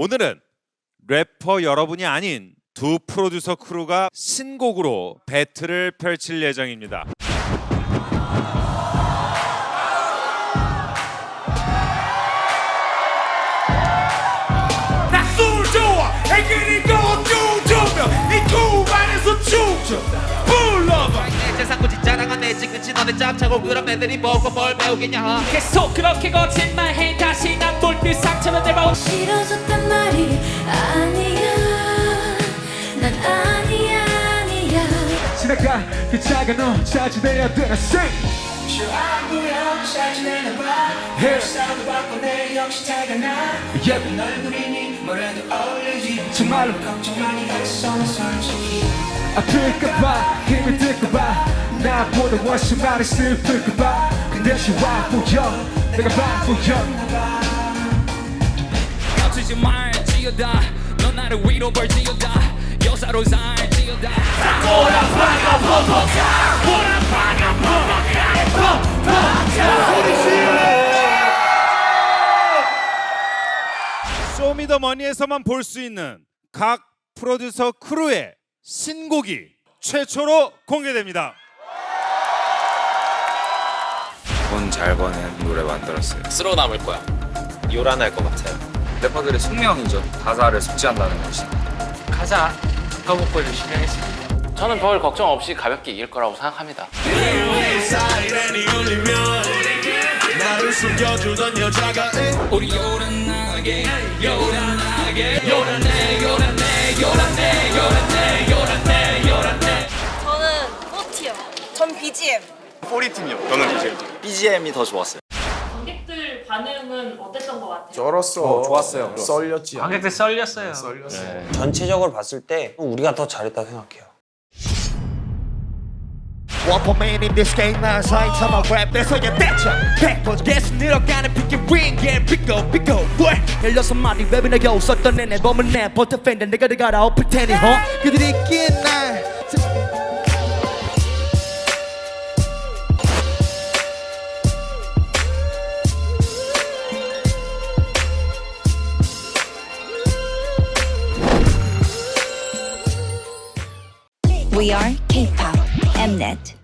오늘은 래퍼 여러분이 아닌 두 프로듀서 크루가 신곡으로 배틀을 펼칠 예정입니다. 술 좋아 해결이 고 쭈쭈며 이두 안에서 춤춰 불러봐. 내 세상고지 자랑한 내 지그치? 너네 짭차고 그런 애들이 보고 뭘 배우겠냐 계속 그렇게 거짓말해. 다시 난볼듯 상처는 내봐 싫어졌 지나가 그 작은 너 찾아내야 되나? Sing! 아무렴 사진을 봐 Here. 싸우도 바꿔 내 역시 타가 나 Yep. 얼굴이니 뭐래도 어울리지 정말로. 걱정 많이 했어 나 솔직히 아플까봐 힘이 들까봐 나보다 훨씬 많이 슬플까봐. 근데 좋아 보여. 내가 바보여. 깜치지 말지어다. 넌 나를 위로 벌지어다. 여사로 살지어다 쇼미더머니에서만 볼 수 있는 각 프로듀서 크루의 신곡이 최초로 공개됩니다. 돈 잘 버는 노래 만들었어요. 쓸어 남을 거야. 요란할 것 같아요. 래퍼들의 숙명이죠. 가사를 숙지한다는 것이. 가자. 열심히 하겠습니다. 저는 별 걱정 없이 가볍게 이길 거라고 생각합니다. 우리 요란하게 요란하게 요란해 요란해 요란해 요란해 요란해 요란해 저는 포티요. 전 BGM. BGM이 더 좋았어요. 반응은 어땠던 것 같아요? 쩔었어. 좋았어요. 썰렸지. 관객들 썰렸어요. 전체적으로 봤을 때 우리가 더 잘했다 생각해요. One for man in this game 난 사이타마 랩 내서야 대처 백번 계속 늘어가는 피기 윙 yeah pick pick 왜 열여섯 마디 랩이나 겨우 썼던 내내 범은 내 버터 팬데 내가 내가라 엎을 테니 허 그들이 있기에 날 We are K-pop Mnet